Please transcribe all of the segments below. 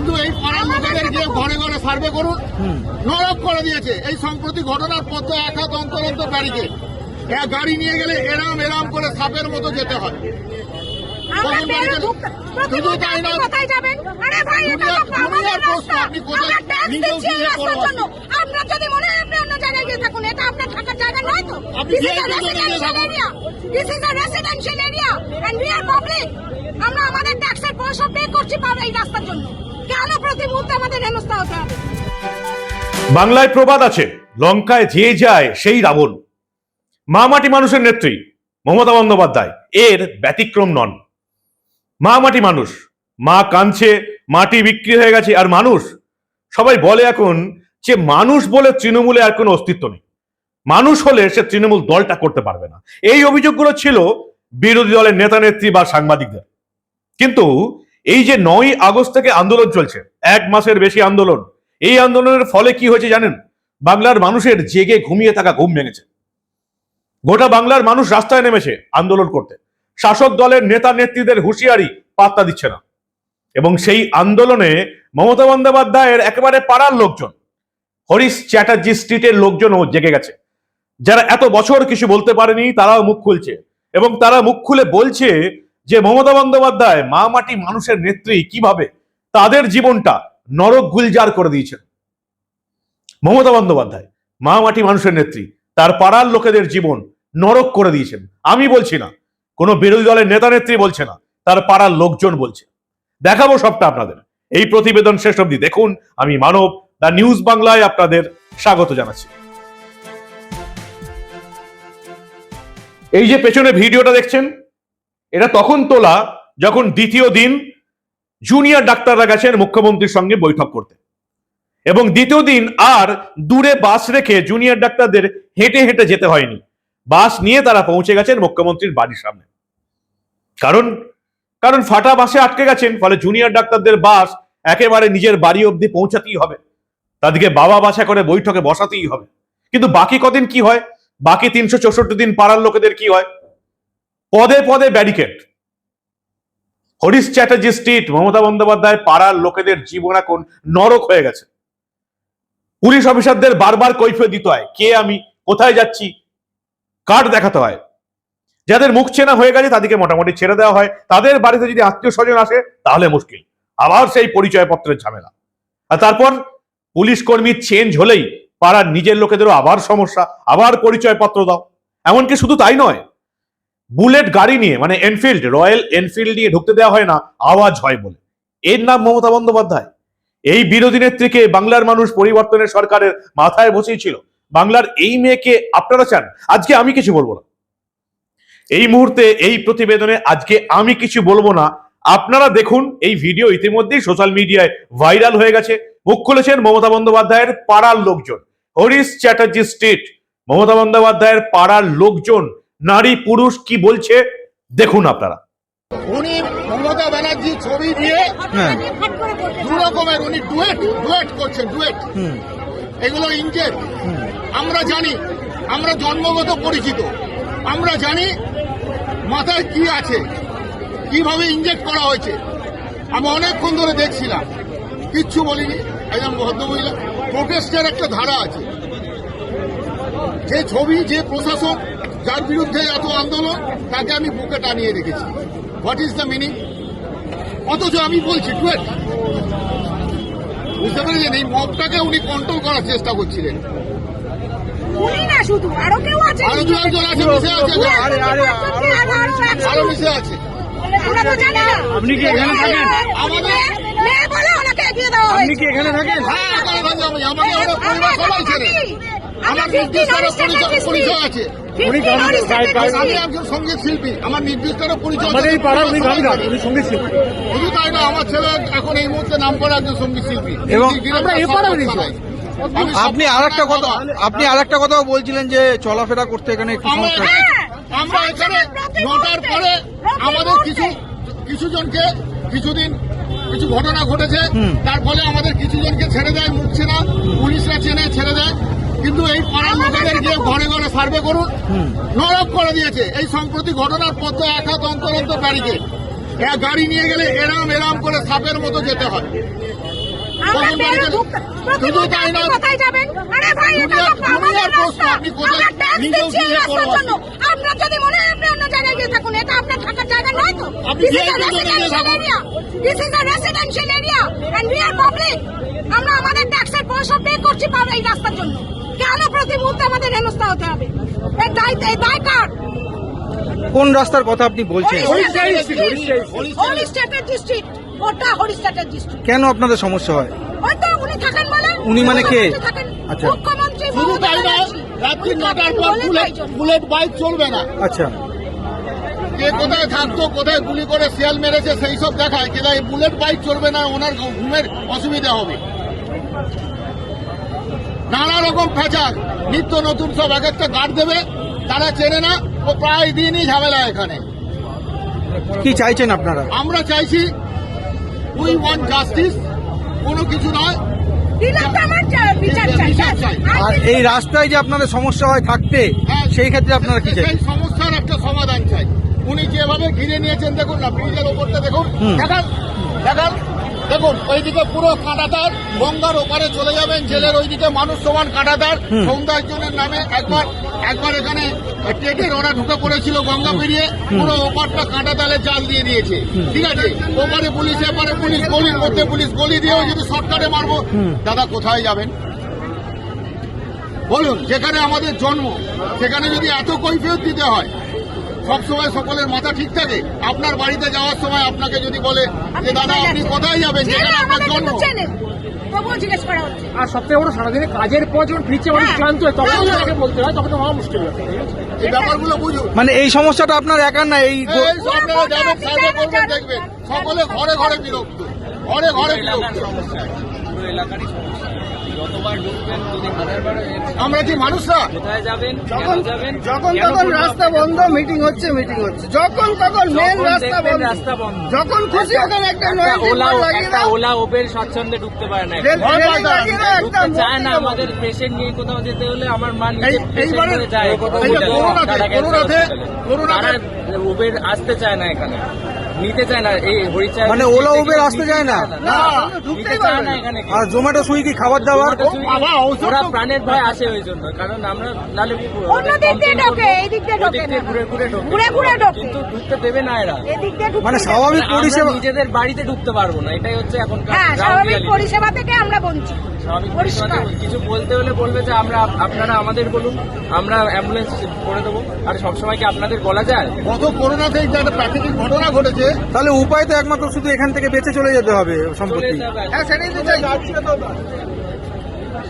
কিন্তু এই পাড়ার লোকেদের গিয়ে ঘরে ঘরে সার্ভে করুন। নরক করে দিয়েছে। এই সম্প্রতি ঘটনার পর তো এক হাত অন্তর অন্তর ব্যারিকেড এক গাড়ি নিয়ে গেলে এরাম এরাম করে সাপের মতো যেতে হয়। শুধু তাই নয়, প্রশ্ন, আপনি কোথায় আমরা ট্যাক্স নিজেও গিয়ে করবেন। জন্য। আপনার যদি মনে হয় আপনি অন্য জায়গায় গিয়ে থাকুন, এটা আপনার থাকার জায়গা নয় তো। are public. আমরা আমাদের ট্যাক্সের পয়সা পে করছি এই রাস্তার জন্য। কেন প্রতি মুহূর্তে আমাদের হেনস্থা হতে হবে? বাংলায় প্রবাদ আছে, লঙ্কায় যে যায় সেই রাবণ। মা মাটি মানুষের নেত্রী, মমতা বন্দ্যোপাধ্যায়, এর ব্যতিক্রম নন। মা মাটি মানুষ, মা কাঁদছে, মাটি বিক্রি হয়ে গেছে, আর মানুষ, সবাই বলে এখন যে মানুষ বলে তৃণমূলে আর কোনো অস্তিত্ব নেই। মানুষ হলে সে তৃণমূল দলটা করতে পারবে না। এই অভিযোগগুলো ছিল বিরোধী দলের নেতা নেত্রী বা সাংবাদিকদের। কিন্তু এই যে নয় আগস্ট থেকে আন্দোলন চলছে, এক মাসের বেশি আন্দোলন, এই আন্দোলনের ফলে কি হয়েছে জানেন? বাংলার মানুষের জেগে ঘুমিয়ে থাকা ঘুম ভেঙেছে। গোটা বাংলার মানুষ রাস্তায় নেমেছে আন্দোলন করতে। শাসক দলের নেতা নেত্রীদের হুঁশিয়ারি পাত্তা দিচ্ছে না। এবং সেই আন্দোলনে মমতা বন্দ্যোপাধ্যায়ের একেবারে পাড়ার লোকজন, হরিশ চ্যাটার্জি স্ট্রিটের লোকজনও জেগে গেছে। যারা এত বছর কিছু বলতে পারেনি, তারাও মুখ খুলছে। এবং তারা মুখ খুলে বলছে যে মমতা বন্দ্যোপাধ্যায় মা মাটি মানুষের নেত্রী কীভাবে তাদের জীবনটা নরক গুলজার করে দিয়েছেন। মমতা বন্দ্যোপাধ্যায় মা মাটি মানুষের নেত্রী, তার পাড়ার লোকেদের জীবন নরক করে দিয়েছেন। আমি বলছি না, কোনো বিরোধী দলের নেতা নেত্রী বলছে না, তার পাড়ার লোকজন বলছে। দেখাবো সবটা আপনাদের। এই প্রতিবেদন শেষ অবধি দেখুন। আমি মানব, দা নিউজ বাংলায় আপনাদের স্বাগত জানাচ্ছি। এই যে পেছনে ভিডিওটা দেখছেন এটা তখন তোলা যখন দ্বিতীয় দিন জুনিয়র ডাক্তাররা গেছেন মুখ্যমন্ত্রীর সঙ্গে বৈঠক করতে। এবং দ্বিতীয় দিন আর দূরে বাস রেখে জুনিয়র ডাক্তারদের হেঁটে হেঁটে যেতে হয়নি। বাস নিয়ে তারা পৌঁছে গেছেন মুখ্যমন্ত্রীর বাড়ির সামনে। কারণ কারণ ফাটা বাসে আটকে গেছেন, ফলে জুনিয়র ডাক্তারদের বাস একেবারে নিজের বাড়ি অবধি পৌঁছাতেই হবে। তাদেরকে বাবা বাসা করে বৈঠকে বসাতেই হবে। কিন্তু বাকি কদিন কি হয়? বাকি তিনশো চৌষট্টি দিন পাড়ার লোকেদের কি হয়? পদে পদে ব্যারিকেড হরিশ চ্যাটার্জি স্ট্রিট মমতা বন্দ্যোপাধ্যায় পাড়ার লোকেদের জীবন এখন নরক হয়ে গেছে। পুলিশ অফিসারদের বারবার কৈফিয়ত দিতে হয়, কে আমি, কোথায় যাচ্ছি কার্ড দেখাতে হয়। যাদের মুখ চেনা হয়ে গেছে, তাদেরকে মোটামুটি ছেড়ে দেওয়া হয়। তাদের বাড়িতে যদি আত্মীয় স্বজন আসে, তাহলে মুশকিল। আবার সেই পরিচয়পত্রের ঝামেলা। আর তারপর পুলিশ কর্মী চেঞ্জ হলেই পাড়ার নিজের লোকেদেরও আবার সমস্যা, আবার পরিচয়পত্র দাও। এমনকি শুধু তাই নয় বুলেট গাড়ি নিয়ে মানে এনফিল্ড, রয়্যাল এনফিল্ড নিয়ে ঢুকতে দেওয়া হয় না, আওয়াজ হয় বলে। এর নাম মমতা বন্দ্যোপাধ্যায়। এই বিরোধী নেত্রীকে বাংলার মানুষ পরিবর্তনের সরকারের মাথায় বসিয়েছিল। বাংলার এই মেয়েকে আপনারা চান? আজকে আমি কিছু বলব না। এই মুহূর্তে, এই প্রতিবেদনে আজকে আমি কিছু বলব না। আপনারা দেখুন, এই ভিডিও ইতিমধ্যেই সোশ্যাল মিডিয়ায় ভাইরাল হয়ে গেছে। মুখ খুলেছেন মমতা বন্দ্যোপাধ্যায়ের পাড়ার লোকজন। হরিশ চ্যাটার্জি স্ট্রিট, মমতা বন্দ্যোপাধ্যায়ের পাড়ার লোকজন। নারী পুরুষ কি বলছে দেখুন আপনারা। উনি মমতা ব্যানার্জি ছবি দিয়ে হ্যাঁ। দু রকমের উনি ডুয়েট ডুয়েট করছেন ডুয়েট। হুম। এগুলো ইনজেক্ট আমরা জানি আমরা জন্মগত পরিচিত। আমরা জানি মাথায় কি আছে কীভাবে ইনজেক্ট করা হয়েছে। আমি অনেকক্ষণ ধরে দেখছিলাম কিচ্ছু বলিনি। একজন ভদ্রমহিলা প্রোটেস্টের একটা ধারা আছে। যে ছবি যে প্রশাসন যার বিরুদ্ধে এত আন্দোলন তাকে আমি বুকে টানিয়ে রেখেছি। হোয়াট ইজ দ্য মিনিং অথচ আমি বলছি টুয়েট বুঝতে পেরেছেন? এই মবটাকে উনি কন্ট্রোল করার চেষ্টা করছিলেন। উনি না শুধু আরও কেউ আছে। আরও দু আছে মিশে আছে আরে, আরে, আরও মিশে আছে। আমরা তো জানি না। আপনি কি এখানে থাকেন? আমাদের আপনি কি এখানে থাকেন? হ্যাঁ এখানে থাকি আমাকে আমার পরিবার সবাই ছেড়ে। আমার নির্দিষ্ট পরিচয় পরিচয় আছে। আমি একজন সংগীত শিল্পী। আমার নির্দিষ্ট পরিচয় সংগীত শিল্পী। শুধু তাই না আমার ছেলে এখন এই মুহূর্তে নাম করা একজন সংগীত শিল্পী। এবং আপনি আর একটা কথা আপনি আর একটা কথাও বলছিলেন যে চলাফেরা করতে এখানে একটু আমরা সমস্যা হ্যাঁ। আমরা এখানে নটার পরে আমাদের কিছু কিছু জনকে কিছুদিন কিছু ঘটনা ঘটেছে তার ফলে আমাদের কিছু জনকে ছেড়ে দেয় মুখছে না পুলিশরা চেনে ছেড়ে দেয়। কিন্তু এই পাড়ার লোকেদের গিয়ে ঘরে ঘরে সার্ভে করুন নরক করে দিয়েছে। এই সম্প্রতি ঘটনার পথ এক হাত অন্তর অন্তর ব্যারিকেড এক গাড়ি নিয়ে গেলে এরাম এরাম করে সাপের মতো যেতে হয়। কোথায় যাবেন? আরে ভাই এটা তো আমাদের রাস্তা। কোথায় আমরা ট্যাক্স নিজেও দিচ্ছি এই রাস্তার জন্য। আপনার যদি মনে হয় আপনি অন্য জায়গায় গিয়ে থাকুন এটা আপনার থাকার জায়গা নয় তো। দিস ইজ VIP আ জোনে গিয়ে residential area this is a residential area and we are public আমরা আমাদের ট্যাক্সের পয়সা পে করছি এই রাস্তার জন্য। কেন প্রতি মুহূর্তে আমাদের হেনস্থা হতে হবে? এই দায় এই দায় কার? কোন রাস্তার কথা আপনি বলছেন? ডিস্ট্রিক্ট ওটা হরিস্টেটের ডিস্ট্রিক্ট কেন আপনাদের সমস্যা হয়? ওই উনি থাকেন বলে উনি মানে কে? আচ্ছা। মুখ্যমন্ত্রী শুধু তাই ব্যানার্জি। রাত্রি নটার পর বুলেট বুলেট বাইক চলবে না। আচ্ছা। কে কোথায় থাকতো কোথায় গুলি করে শিয়াল মেরেছে সেই সব দেখায়। কিন্তু এই বুলেট বাইক চলবে না ওনার ঘুমের অসুবিধা হবে। নানা রকম ফ্যাচার। নিত্য নতুন সব। এক একটা গার্ড দেবে তারা চেনে না। ও প্রায় দিনই ঝামেলা এখানে। কি চাইছেন আপনারা? আমরা চাইছি উই ওয়ান্ট জাস্টিস কোনো কিছু নয়। আর এই রাস্তায় যে আপনাদের সমস্যা হয় থাকতে হ্যাঁ, সেই ক্ষেত্রে আপনারা কি চাই সমস্যার একটা সমাধান চাই। উনি যেভাবে ঘিরে নিয়েছেন দেখুন না ব্রিজের ওপরটা দেখুন। দেখান দেখান। দেখুন ওইদিকে পুরো কাঁটাতার গঙ্গার ওপারে চলে যাবেন জেলের ওইদিকে মানুষ সমান কাঁটাতার। হুম। সৌন্দর্যনের নামে একবার একবার এখানে টেটের ওরা ঢুকে পড়েছিল গঙ্গা পেরিয়ে পুরো ওপারটা কাঁটাতালে জাল দিয়ে দিয়েছে। ঠিক আছে? ওপারে পুলিশ এপারে পুলিশ গলির মধ্যে পুলিশ গলি দিয়েও যদি শর্টকাটে মারবো দাদা কোথায় যাবেন? বলুন যেখানে আমাদের জন্ম সেখানে যদি এত কৈফিয়ত দিতে হয় সবসময় সকলের মাথা ঠিক থাকে আপনার বাড়িতে যাওয়ার সময় আপনাকে যদি বলে যে দাদা আপনি কোথায় যাবেন? যেখানে আপনার জন্ম? তবুও জিজ্ঞেস করা হচ্ছে। আর সবথেকে বড় সারাদিনে কাজের পর যখন ফিরছে মানুষ হ্যাঁ। ক্লান্ত হয় তখন হ্যাঁ। তাকে বলতে হয় তখন তো হওয়া মুশকিল এই ব্যাপারগুলো বুঝুন মানে এই সমস্যাটা আপনার একার না এই গো- এই সব আপনারা যাবেন সার্ভে করবেন দেখবেন সকলে ঘরে ঘরে বিরক্ত। ঘরে ঘরে বিরক্ত। আমরা কি মানুষরা? যখন যখন তখন রাস্তা বন্ধ মিটিং হচ্ছে মিটিং হচ্ছে। যখন তখন মেন রাস্তা বন্ধ। রাস্তা বন্ধ। যখন খুশি ওখানে একটা নয় ওলা একটা ওলা ওবের স্বচ্ছন্দে ঢুকতে পারে না। লাগিয়ে না ঢুকতে চায় না আমাদের পেশেন্ট নিয়ে কোথাও যেতে হলে আমার মা নিজে patient যায়। করোনাতে- করোনাতে- করোনাতে- উবের আসতে চায় না এখানে। নিতে চায় না এই হরিচাঁদ মানে ওলা উবের আসতে চায় না? না, ঢুকতেই পারবে না। এখানে। আর জোম্যাটো সুইগি খাবার দাবার? ওরা প্রাণের ভয় আসে ওই জন্য কারণ আমরা নালে অন্য দিক দিয়ে ঢোকে এই দিক দিয়ে ঢোকে ওদিক দিয়ে না। ঘুরে ঘুরে ঢোকে। ঘুরে ঘুরে ঢোকে। কিন্তু ঢুকতে দেবে না এরা। এদিক দিয়ে ঢুকতে মানে স্বাভাবিক পরিষেবা নিজেদের বাড়িতে ঢুকতে পারব না এটাই হচ্ছে এখন হ্যাঁ স্বাভাবিক পরিষেবা থেকে আমরা বঞ্চিত। পরিষ্কার। কিছু বলতে হলে বলবে যে আমরা আপনারা আমাদের বলুন আমরা অ্যাম্বুলেন্স করে দেবো। আর সবসময় কি আপনাদের বলা যায়? গত করোনাতে যে একটা প্রাকৃতিক ঘটনা ঘটেছে তাহলে উপায় তো একমাত্র শুধু এখান থেকে বেঁচে চলে যেতে হবে সম্পত্তি। হ্যাঁ সেটাই তো চাই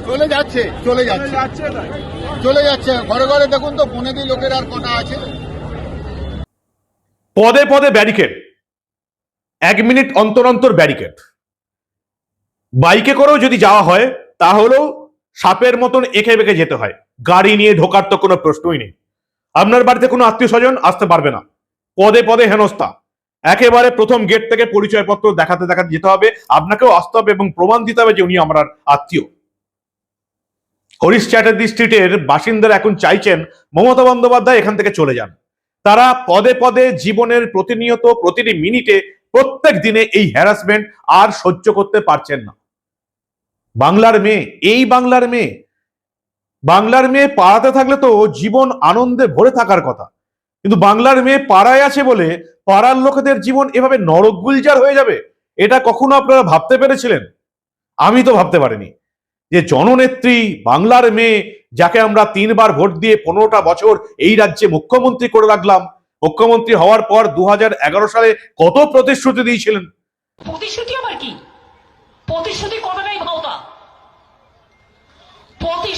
চলে যাচ্ছে চলে যাচ্ছে। চলে যাচ্ছে। ঘরে ঘরে দেখুন তো বনেদি লোকের আর কটা আছে। পদে পদে ব্যারিকেড। এক মিনিট অন্তর অন্তর ব্যারিকেড। বাইকে করেও যদি যাওয়া হয়, তাহলেও সাপের মতন এঁকে বেঁকে যেতে হয়। গাড়ি নিয়ে ঢোকার তো কোনো প্রশ্নই নেই। আপনার বাড়িতে কোনো আত্মীয় স্বজন আসতে পারবে না। পদে পদে হেনস্থা। একেবারে প্রথম গেট থেকে পরিচয়পত্র দেখাতে দেখাতে যেতে হবে। আপনাকেও আসতে হবে এবং প্রমাণ দিতে হবে যে উনি আমার আত্মীয়। হরিশ চ্যাটার্জি স্ট্রিটের বাসিন্দারা এখন চাইছেন মমতা বন্দ্যোপাধ্যায় এখান থেকে চলে যান। তারা পদে পদে জীবনের প্রতিনিয়ত প্রতিটি মিনিটে প্রত্যেক দিনে এই হ্যারাসমেন্ট আর সহ্য করতে পারছেন না। বাংলার মেয়ে, এই বাংলার মেয়ে। বাংলার মেয়ে পাড়াতে থাকলে তো জীবন আনন্দে ভরে থাকার কথা। কিন্তু বাংলার মেয়ে পাড়ায় আছে বলে পাড়ার লোকেদের জীবন এভাবে নরক গুলজার হয়ে যাবে, এটা কখনো আপনারা ভাবতে পেরেছিলেন? আমি তো ভাবতে পারিনি। যে জননেত্রী বাংলার মেয়ে, যাকে আমরা তিনবার ভোট দিয়ে পনেরোটা বছর এই রাজ্যে মুখ্যমন্ত্রী করে রাখলাম, মুখ্যমন্ত্রী হওয়ার পর দু হাজার এগারো সালে কত প্রতিশ্রুতি দিয়েছিলেন? প্রতিশ্রুতি আবার কি? প্রতিশ্রুতি ভাওতা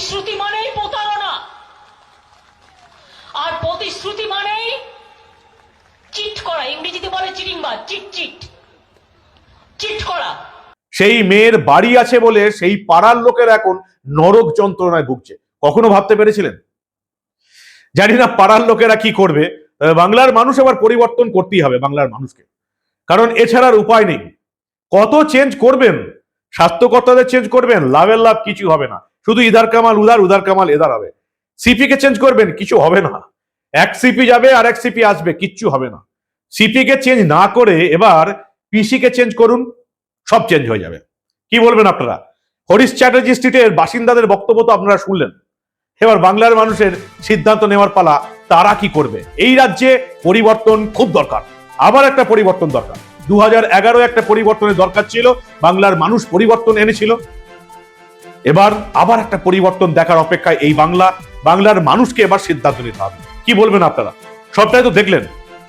প্রতিশ্রুতি মানেই প্রতারণা। আর প্রতিশ্রুতি মানেই চিট করা, ইংরেজিতে বলে চিটিং বা চিট চিট। চিট করা। সেই মেয়ের বাড়ি আছে বলে সেই পাড়ার লোকের এখন নরক যন্ত্রণায় ভুগছে। কখনো ভাবতে পেরেছিলেন? জানি না পাড়ার লোকেরা কি করবে। বাংলার মানুষ আবার পরিবর্তন করতেই হবে বাংলার মানুষকে। কারণ এছাড়ার উপায় নেই। কত চেঞ্জ করবেন? স্বাস্থ্যকর্তাদের চেঞ্জ করবেন, লাভের লাভ কিছু হবে না। শুধু ইদার কামাল উদার উদার কামাল এদার হবে। সিপি কে চেঞ্জ করবেন, কিছু হবে না। এক সিপি যাবে আর এক সিপি আসবে, কিচ্ছু হবে না। সিপি কে চেঞ্জ না করে এবার পিসি কে চেঞ্জ করুন, সব চেঞ্জ হয়ে যাবে। কি বলবেন আপনারা? হরিশ চ্যাটার্জি স্ট্রিটের বাসিন্দাদের বক্তব্য তো আপনারা শুনলেন। এবার বাংলার মানুষের সিদ্ধান্ত নেওয়ার পালা তারা কি করবে? এই রাজ্যে পরিবর্তন খুব দরকার। আবার একটা পরিবর্তন দরকার। দু হাজার এগারো একটা পরিবর্তনের দরকার ছিল। বাংলার মানুষ পরিবর্তন এনেছিল। এবার আবার একটা পরিবর্তন দেখার অপেক্ষায় এই বাংলা, বাংলার মানুষকে এবার সিদ্ধান্ত নিতে হবে। কি বলবেন আপনারা? সবটাই তো দেখলেন।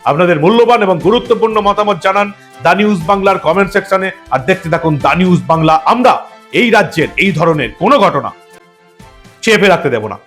আপনাদের মূল্যবান এবং গুরুত্বপূর্ণ মতামত জানান দা নিউজ বাংলার কমেন্ট সেকশনে। আর দেখতে থাকুন দা নিউজ বাংলা। আমরা এই রাজ্যের এই ধরনের কোনো ঘটনা চেপে রাখতে দেব না।